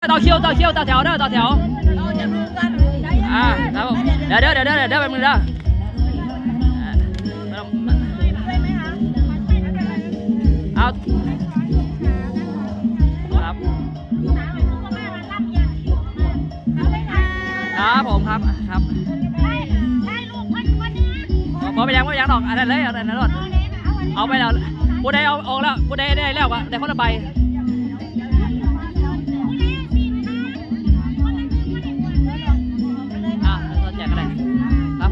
ต่อคิวต่อคิวต่อแถวเด้อต่อแถวอ่าครับผมเดี๋ยวเดี๋ยวเดี๋ยวเดี๋ยวเดี๋ยวแป๊บนึงเด้ออ่าเอาครับครับผมครับครับพอไปยังไม่ยังดอกอันนั้นเลยอันนั้นรถเอาไปแล้วผู้ใดเอาออกแล้วผู้ใดได้แล้วก็ได้คนละใบ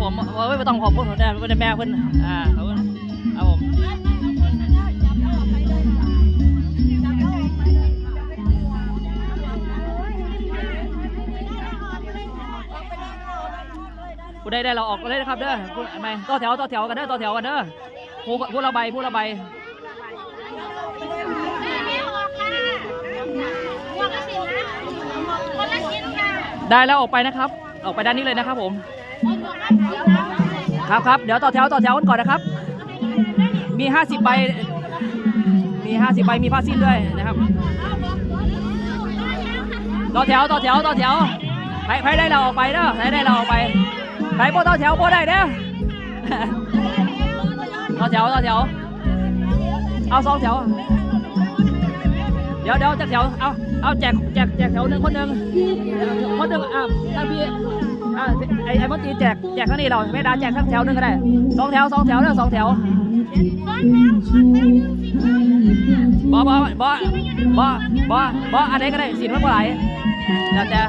ผมเอ้ไม่ต้องขอบคุณผมได้ไม่ได้แม่เพิ่นอ่าขอบคุณครับผมผู้ใดได้เราออกเลยนะครับเด้อผู้ไม่ต่อแถวต่อแถวกันเด้อต่อแถวกันเด้อผู้ผู้ละใบผู้ละใบได้แล้วออกไปนะครับ ออกไปด้านนี้เลยนะครับผม ครับครับเดี๋ยวต่อแถวต่อแถวกันก่อนนะครับ มี 50ใบมี 50ใบมีผ้าสิ้นด้วยนะครับ ต่อแถวต่อแถวต่อแถวใครใครได้เราออกไปเด้อใครได้เราออกไปใครโบต่อแถวโบได้เด้อต่อแถวต่อแถวเอาสองแถวเดี๋ยวเดี๋ยวจากแถวเอาเอาแจกแจกแจกแถวหนึ่งคนหนึ่งคนหนึ่งอะท่านพี่ ไอ้ไอ้มนตรีแจกแจกข้างนี้เราไม่ได้แจกทั้งแถวหนึ่งก็ได้สองแถวสองแถวเด้อสองแถวบอบอบอบอบอบออันไหนก็ได้สินมันเท่าไหร่แล้วแต่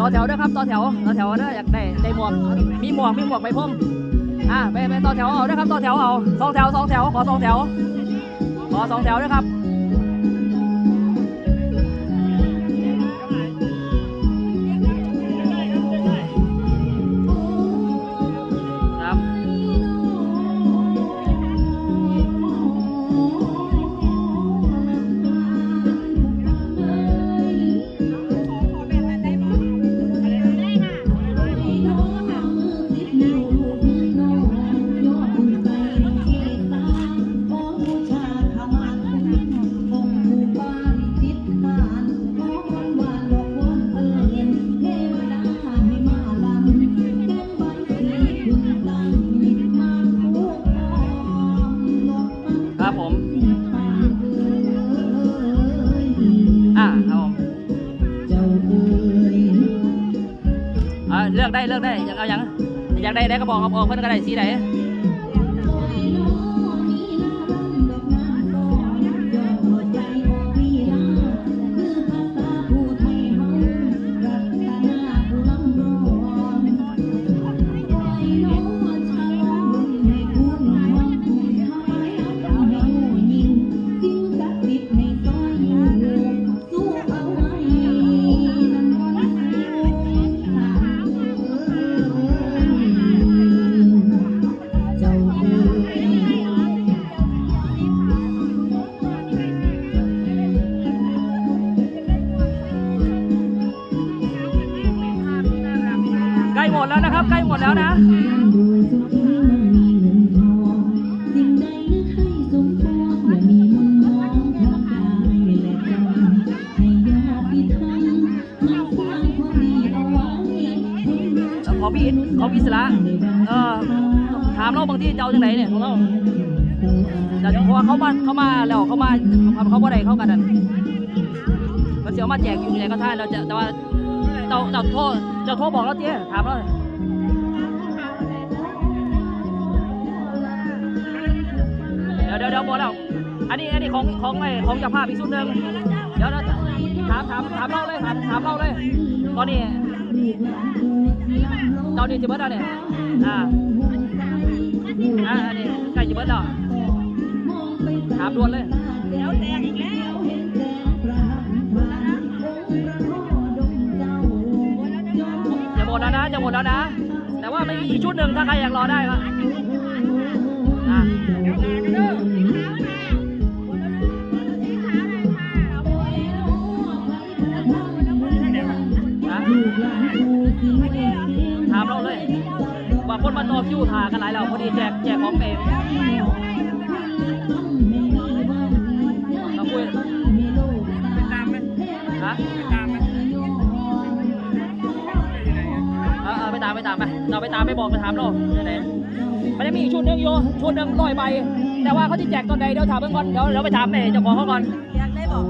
ต่อแถวด้อครับต่อแถวต่อแถวด้ออยากได้ได้หมวกมีหมวกมีหมวกใบพรมอ่าไปไปต่อแถวเอาด้อครับต่อแถวเอาสองแถวสองแถวขอสองแถวขอสองแถวด้วยครับ เลือกได้เลือกได้อยากเอาอย่างอยากได้ได้ก็บอกเอาออกเพิ่นก็ได้สีไหน หมดแล้วนะครับ ใกล้หมดแล้วนะขอพี่ขอพี่สระเออถามเราบางทีจะเอาจังไหนเนี่ยของเราแต่เพราะว่าเขามาเขามาแล้วเขามาเขาเขาบ่ได้เข้ากันนั่นมันเสียวมาแจกอยู่ไหนก็ท่านเราจะแต่ว่า เจ้าเจ้าโทษเจ้าโทษบอกเราเตี้ยถามเราเดี๋ยวเดี๋ยวเดี๋ยวหมดแล้วอันนี้อันนี้ของของไอ้ของเจ้าภาพอีกชุดหนึ่งเดี๋ยวถามถามถามเราเลยถามถามเราเลยตอนนี้ตอนนี้จะเบิดแล้วเนี่ยอ่าอ่าอันนี้ใกล้จะเบิดแล้วถามด่วนเลยจะ หมดแล้วนะจะหมดแล้วนะ แต่ว่ามีอีกชุดหนึ่งถ้าใครอยากรอได้ก็นะถามเราเลยว่าคนมาต่อคิวถากันหลายเราพอดีแจกแจกของเอง ตามไปตามไปเราไปตามไปบอกไปถามเราไหนมันจะมีอีกชุดหนึงโยชุดหนึงร้อยใบแต่ว่าเขาจะแจกตอนใดเดี๋ยวถามเพื่อนก่อนเดี๋ยวเราไปถามเอเจ้าของเขาก่อน อยากได้บอก